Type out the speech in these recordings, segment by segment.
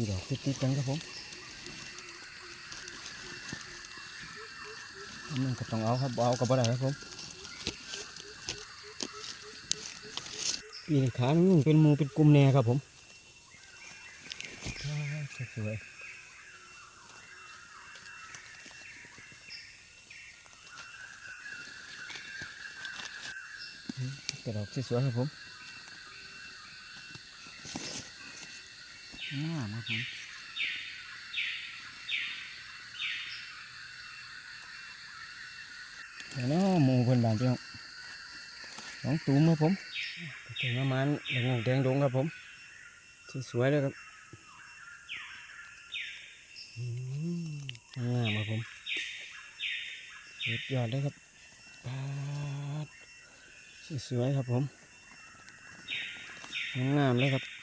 ีดอกติดๆกันครับผมมันก็ต้องเอาครับเอากับบ่ได้ครับผมปีนขานุ่งเป็นมูเป็นกลุ่มแน่ครับผมอ่าสวยๆอืมกระดอกสวยครับผม งามครับผมเดี๋ยวนะหมูเพิ่นบานพี่น้องสองตูมครับผมเป็นประมาณแดงแดงดงครับผมสวยเลยครับอืมงามครับผมสุดยอดเลยครับปาดสวยครับผมงามเลยครับ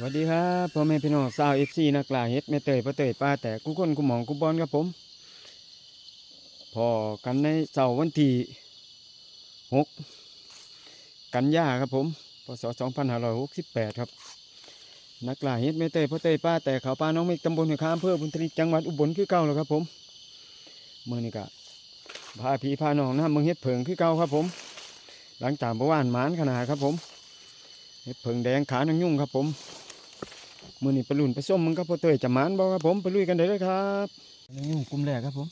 สวัสดีครับพ่อแม่พี่น้องสาวเอฟซีนักล่าเฮ็ดแม่เตยป้าเตยป้าแต่กุ๊กคนกุหมองกุบอลครับผมพอกันในเสาร์วันที่หกกันยาครับผมพศสองพันห้าร้อยหกสิบแปดครับนักล่าเฮ็ดไม่เตยพ่อเตยป้าแต่เขาป้าน้องเมกตำบลหัวข้ามอำเภอบุญทรีจังหวัดอุบลคือเก่าแล้วครับผมเมื่อนี้ก็พาพี่พาน้องนะมึงเฮ็ดเผิงคือเก่าครับผม หลังจากเมื่อวานหมานขนาดครับผมเฮ็ดเผิงแดงขาหนังยุ่งครับผม มือนี้ไปลุ่นไปส้มมึงครับพ่อเตยจะมานบ่ครับผมไปลุยกันได้เลยครับนังยุ่งกลุ่มแรกครับผม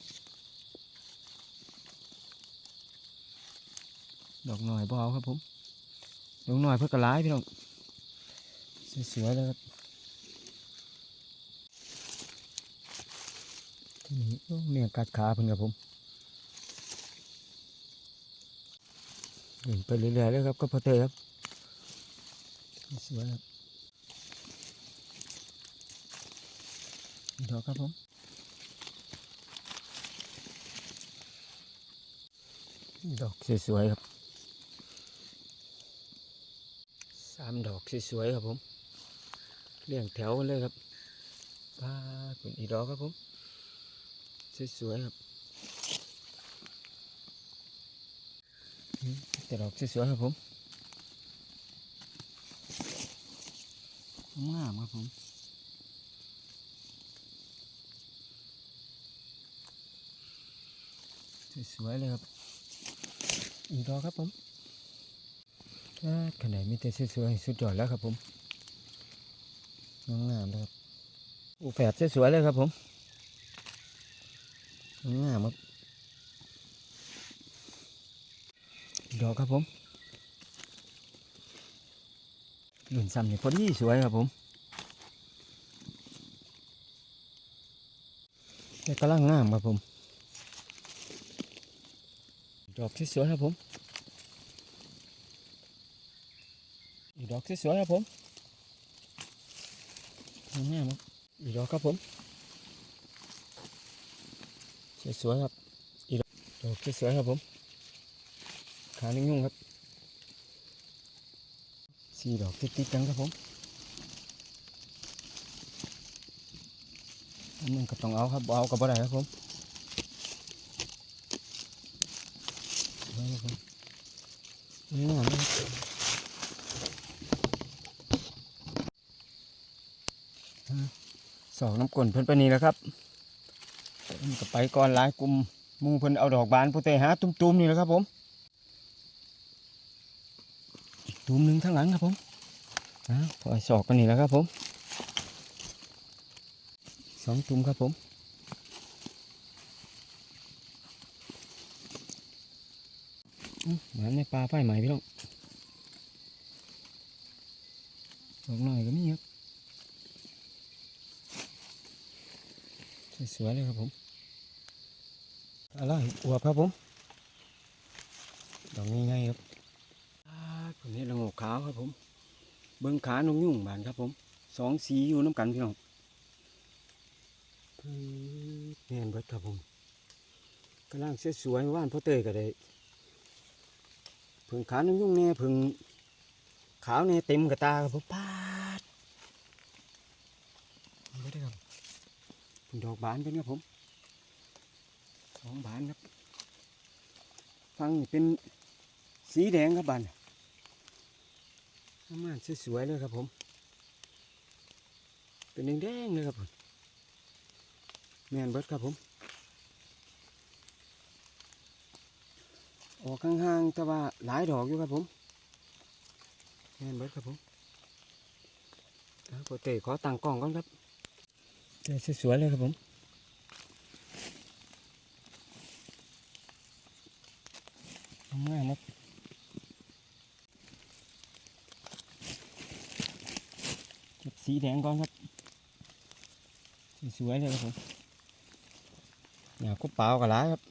ดอกหน่อยเบเอาครับผมดอกหน่อยเพื่อกระไลพี่น้องสวยๆเลยครับที่นี่โอ้เมียกัดขาเพิ่นครับผมไปเรื่อยๆเลยครับก็พอเตยครับสวยครับอีก ดอกครับผมดอกสวยๆครับสามดอกสวยๆครับผมเรียงแถวเลยครับป้าเป็นอีดอกครับผมสวยๆครับแต่ดอกสวยๆครับผมงามครับผม สวยๆเลยครับ อีกดอกครับผมขนาดมีแต่สวยๆสุดยอดแล้วครับผมงามงามครับอูแฝดสวยๆเลยครับผมงามครับดอกครับผมหลุนซ้ำนี่พอดีสวยครับผมแต่กำลังงามครับผม ดอกสวยๆครับผม อีกดอกสวยๆครับผมงามครับอีกดอกครับผม สวยๆครับ อีกดอกสวยๆครับผม ขานิ่งครับ สี่ดอกติดๆกันครับผมอันนึงก็ต้องเอาครับเอากับบ่ได้ครับผม สวยครับผมงามๆครับสองน้ำกลนเพิ่นไปนี่แล้วครับเพิ่นก็ไปก่อนหลายกลุ่มมูเพิ่นเอาดอกบานผู้เตหาตุ้มๆนี่แหละครับผมอีกตุ้มหนึ่งข้างหลังครับผมนะพอสอกกันนี่แล้วครับผมสองตุ้มครับผมอื้อ หมาในปลาไฟใหม่พี่น้องดอกหน่อยก็มีครับสวยๆเลยครับผมอะไรอวบครับผมดอกนี้ไงครับคนนี้ละโงกขาวครับผม เบิ้งขานงยุ่งบานครับผมสองสีอยู่น้ำกันพี่น้องพื้นแน่นเบิดครับผมกำลังสวยๆว่านพ่อเตยก็ได้ เพึ่งขานงยุ่งแน่เพึ่งขาวแน่เต็มกระตาครับผมปาดไม่ได้ครับดอกบานเป็นครับผมสองบานครับฟังนี่เป็นสีแดงครับบานประมาณสวยๆเลยครับผม เป็นแดงๆเลยครับผมแม่นเบิดครับผม ออกห่างๆแต่ว่าหลายดอกอยู่ครับผมแม่นเบิดครับผมโปรเตขอตั้งกล้องก่อนครับเจอสวยๆเลยครับผมง่ามครับเก็บสีแดงก่อนครับ สวยๆเลยครับผมอยากก็เปล่ากับหลายครับ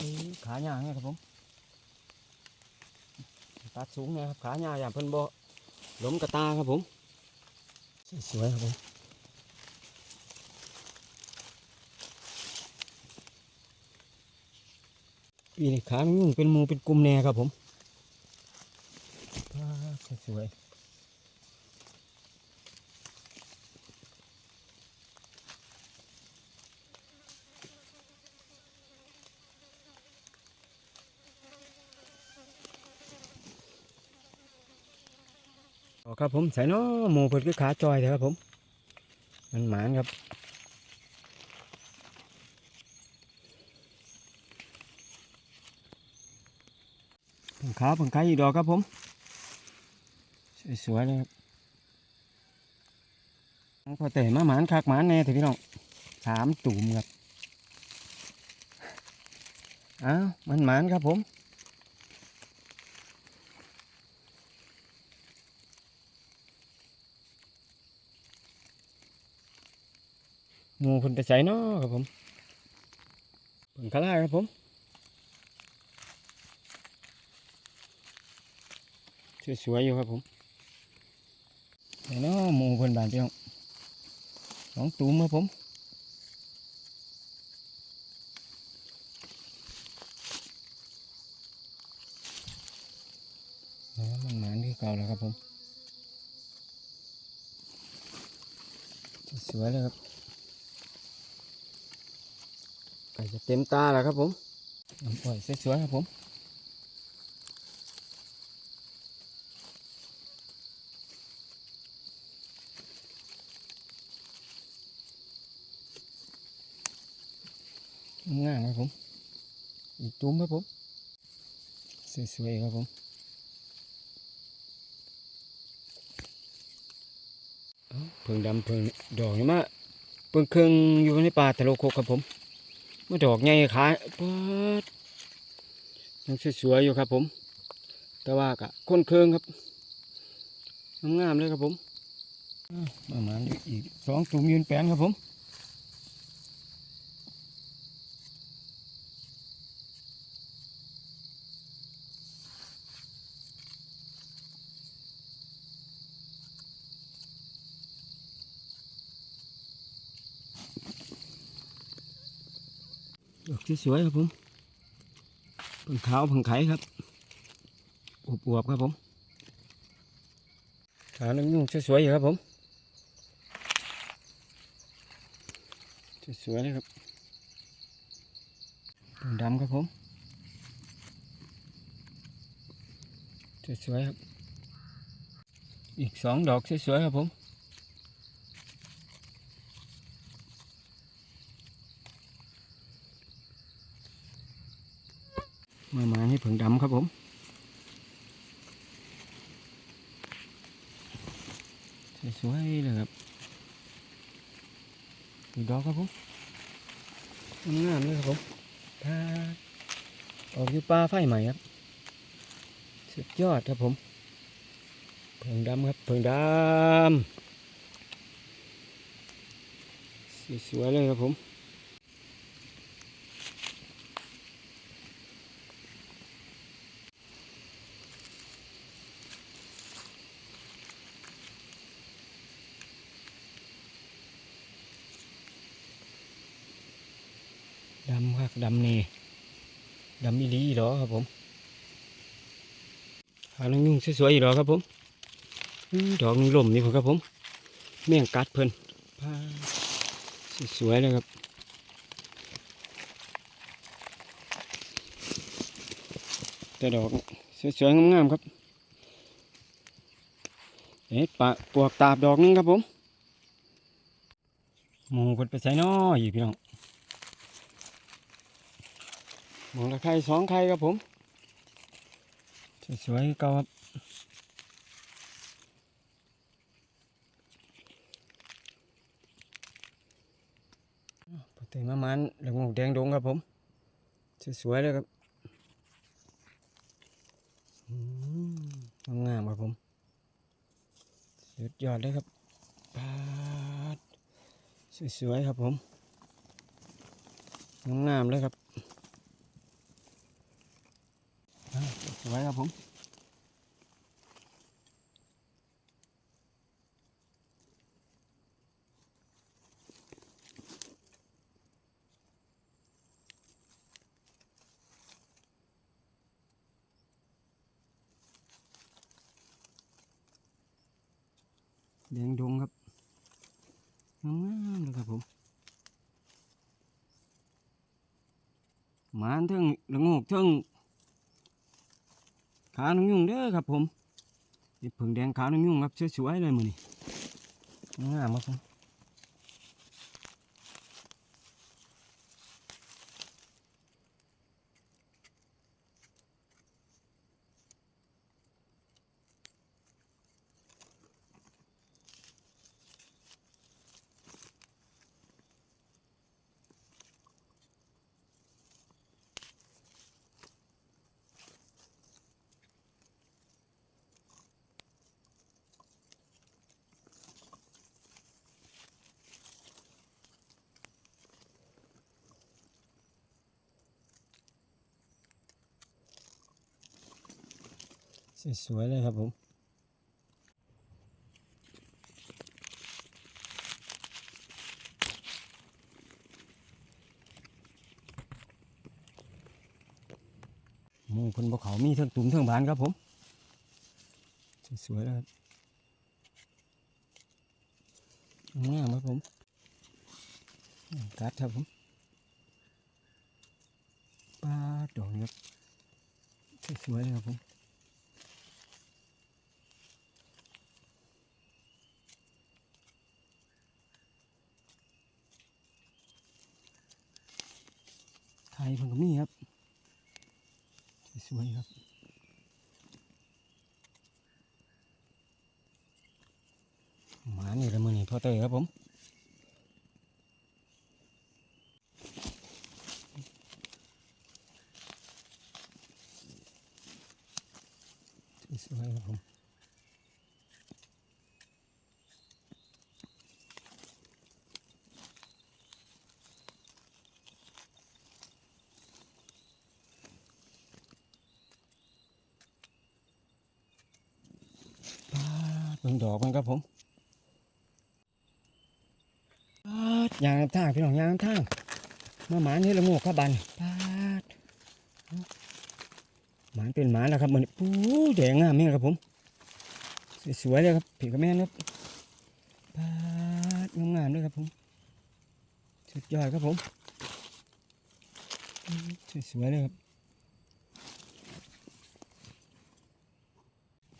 อืมขาหยาเนี่ยครับ ผมตัดสูงนะครับขาหยาอย่างเพิ่นบ่ล้มกระตาครับผมสวยครับผมปีนี้ขามันยุ่งเป็นหมูเป็นกลุ่มแน่ครับผมสวย อ๋อครับผมใส่เนาะหมูเพิ่นคือขาจอยเลยครับผม มันหมานครับผงขาวผงไข่อีกดอกครับผม สวยๆเลยครับพอแต่มาหมานคักหมานแน่เถอะพี่น้องสามตุ่มครับอ้าวมันหมานครับผม หมูคนไปใส่เนาะครับผมผงคาร่าครับผมสวยๆอยู่ครับผมเดี๋ยวเนาะหมูเพิ่นบานพี่น้องสองตูมครับผมอ๋อมันหมานที่เก่าแล้วครับผม สวยเลยครับไก่จะ เต็มตาแล้วครับผมน้ำปล่อยสวยๆครับผมงามครับผม อีกตุ้มครับผม สวยๆครับผมเอ้าเพิ่งดำเพิ่งดอกนี่มาเพิ่งเครื่องอยู่ในป่าตะโลโคกครับผม มาดอกใหญ่ขายปัดยังสวยๆอยู่ครับผม แต่ว่ากะคนเคืองครับงามๆเลยครับผมประมาณอีกสองตุ่มยืนแปนครับผม สวยๆครับผมผงขาวผงไข่ครับอวบๆครับผมขาวน้ำยุ่งสวยๆอยู่ครับผมสวยๆเลยครับดำครับผมสวยๆครับ อีกสองดอกสวยๆครับผม มามาให้ผงดำครับผม สวยๆเลยครับอีกดอกครับผมงามๆเลยครับผมถ้าออกอยู่ป่าไฟใหม่ครับ สุดยอดครับผมเพิงดำครับเพิงดำสวยๆเลยครับผม ดำครับดำนี่ดำอีลีอีหรอครับผมหานังยุ่งสวยๆอีหรอครับผมดอกนี้ลมนี่ผมครับผมเมี่ยงกัดเพิ่นสวยๆเลยครับแต่ดอกสวยๆงามๆครับเอ๊ะปะปวกตาบดอกนึงครับผมหมูเพิ่นไปใส่น้อยพี่น้อง หมูละไข่สองไข่ครับผม สวยๆเก่าครับปกติมามันเหลืองงแดงดงครับผม สวยๆเลยครับอืมงามๆครับผมสุดยอดเลยครับปาดสวยๆครับผมงามๆเลยครับ อ่าสวยครับผมแดงดงครับงามๆเลยครับผมหมานเทิงละโงกเทิง ขาหนงยุ่งเด้อครับผมนี่ผึ่งแดงขาหนงยุ่งครับสวยๆเลยมือนี่งามากครับ สวยๆเลยครับผมหมูคนบ่เขามีเทั้งตุ่มเทั้งบานครับผม สวยๆเลยครับงามครับผมกัดครับผมปลาดอกนี้ครับสวยๆเลยครับผม เพิ่นก็มีครับ สวยครับหมานี่ละมือนี่พ่อเตยครับผมสวยครับผม ปาดเบิ่งดอกมันครับผมปาดยาง น้ำทางพี่น้องยางน้ำทางมาหมานนี่ละโงกครับบันปาดหมานเป็นหมานแล้วครับมันปูแดงงามนี่ครับผม สวยๆเลยครับผีกระแม่นครับปาดงามๆเลยครับผมสุดยอดครับผมสวยๆเลยครับ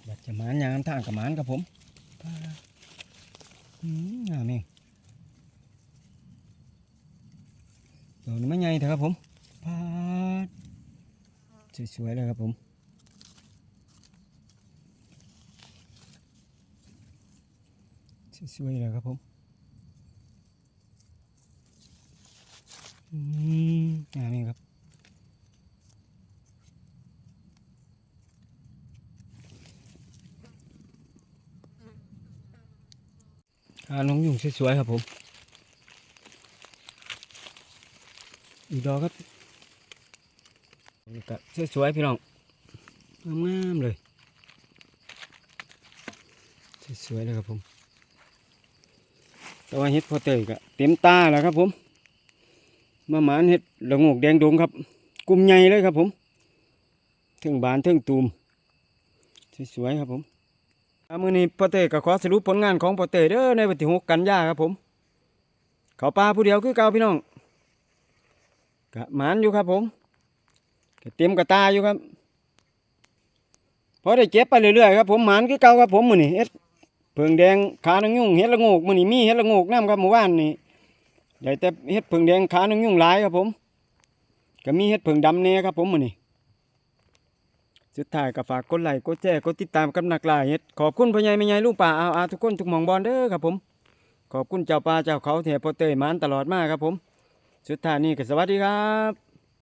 อยากจะหมานยามทางกับหมานกับผมปาอืมงามเอง ตัวนี้ไม่ใหญ่เถอะครับผมปลาสวยๆเลยครับผมสวยๆเลยครับผมอืมงามเองครับหาน้องยุงสวยๆครับผม อีกดอกครับนี่ก็สวยๆพี่น้องงามๆเลยสวยๆเลยครับผมแต่ว่าเห็ดพอเตยก็เต็มตาแล้วครับผมมาหมานเห็ดละโงกแดงดงครับ กลุ่มใหญ่เลยครับผมถึงบานถึงตูมสวยๆครับผมอ่ามือนี้พอเต้ก็ขอสรุปผลงานของพอเต้เด้อในวันที่6กันยาครับผม เขาปลาผู้เดียวคือเก่าพี่น้อง กะหมานอยู่ครับผมกะเต็มกระตาอยู่ครับพอได้เก็บไปเรื่อยๆครับผมหมานคือเก่าครับผมมือนี้เฮ็ดเพิ่งแดงขานางยุ่งเฮ็ดละงกมือนี้มีเฮ็ดละงกนํครับเมื่อวานนี่ได้แต่เฮ็ดเพิ่งแดงขานางยุ่งหลายครับผมก็มีเฮ็ดเพิ่งดำแน่ครับผมมือนี้สุดท้ายก็ฝากกดไลค์กดแชร์กดติดตามกับนักล่าเฮ็ดขอบคุณพ่อใหญ่แม่ใหญ่ลุงป้าอาอาทุกคนทุกหม่องบอลเด้อครับผม ขอบคุณเจ้าป่าเจ้าเขาแถบโปเตยหมานตลอดมาครับผม สุดท้ายนี้ก็สวัสดีครับ